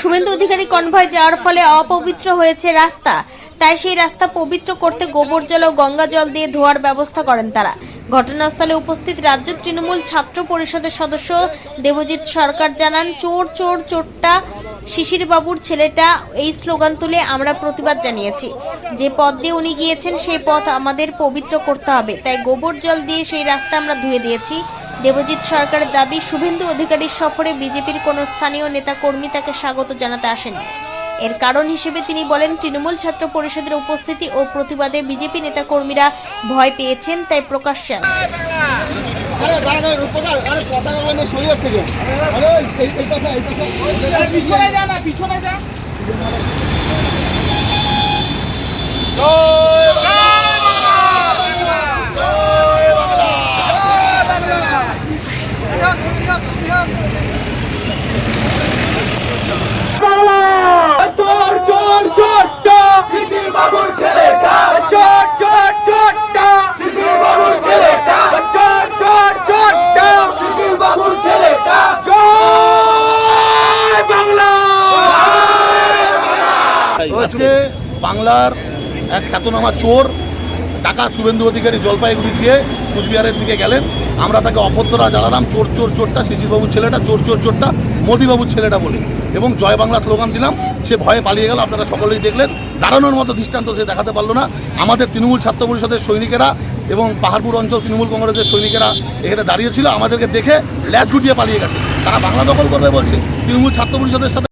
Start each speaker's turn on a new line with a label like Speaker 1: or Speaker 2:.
Speaker 1: Suvendu Adhikari convoy যাওয়ার ফলে অপবিত্র হয়েছে রাস্তা। তাই সেই রাস্তা পবিত্র করতে গোবর জল ও গঙ্গা জল দিয়ে ধোয়ার ব্যবস্থা করেন তারা। ঘটনাস্থলে উপস্থিত রাজ্য তৃণমূল ছাত্র পরিষদের সদস্য দেবজিৎ সরকার জানান চোর চোর চোরটা শিশির বাবুর ছেলেটা এই স্লোগান তুলে আমরা প্রতিবাদ জানিয়েছি। যে পথ দিয়ে উনি গিয়েছেন সেই পথ আমাদের পবিত্র করতে হবে। তাই গোবর জল দিয়ে সেই রাস্তা আমরা ধুয়ে দিয়েছি। দেবজিৎ সরকারের দাবি শুভেন্দু অধিকারীর সফরে বিজেপির কোনো স্থানীয় নেতাকর্মী তাকে স্বাগত জানাতে আসেননি এর কারণ হিসেবে তিনি বলেন তৃণমূল ছাত্র পরিষদের উপস্থিতি ও প্রতিবাদে বিজেপি নেতাকর্মীরা ভয় পেয়েছেন তাই প্রকাশ্যে আসছে
Speaker 2: আরে দাঁড়া দাঁড়া কোথায় আরে পতাকা মানে সরে যাচ্ছে কেউ আরে এই এই পাশে এই পাশে
Speaker 3: পিছনে যা না পিছনে যা
Speaker 2: জয় বাংলা জয় বাংলা
Speaker 3: চোর চোর চোরটা শিশির বাবুর ছেলেটা চোর চোর চোরটা শিশির বাবুর ছেলেটা চোর চোর চোরটা শিশির বাবুর ছেলেটা জয় বাংলা
Speaker 2: আজকে বাংলার এক খ্যাতনামা চোর টাকা শুভেন্দু অধিকারী জলপাইগুড়ি দিয়ে কুচবিহারের দিকে গেলেন। আমরা তাকে অভ্যর্থরা জানালাম, চোর চোর, চোরটা, শিশিরবাবুর ছেলেটা, চোর চোর, চোরটা, মোদিবাবুর ছেলেটা বলে। এবং জয় বাংলা স্লোগান দিলাম, সে ভয়ে পালিয়ে গেল। আপনারা সকলেই দেখলেন, দাঁড়ানোর মতো দৃষ্টান্ত সে দেখাতে পারল না। আমাদের তৃণমূল ছাত্র পরিষদের সৈনিকেরা এবং পাহাড়পুর অঞ্চল তৃণমূল কংগ্রেসের সৈনিকেরা এখানে দাঁড়িয়েছিল আমাদেরকে দেখে ল্যাচ গুটিয়ে পালিয়ে গেছে। তারা বাংলা দখল করবে বলছে। তৃণমূল ছাত্র পরিষদের সাথে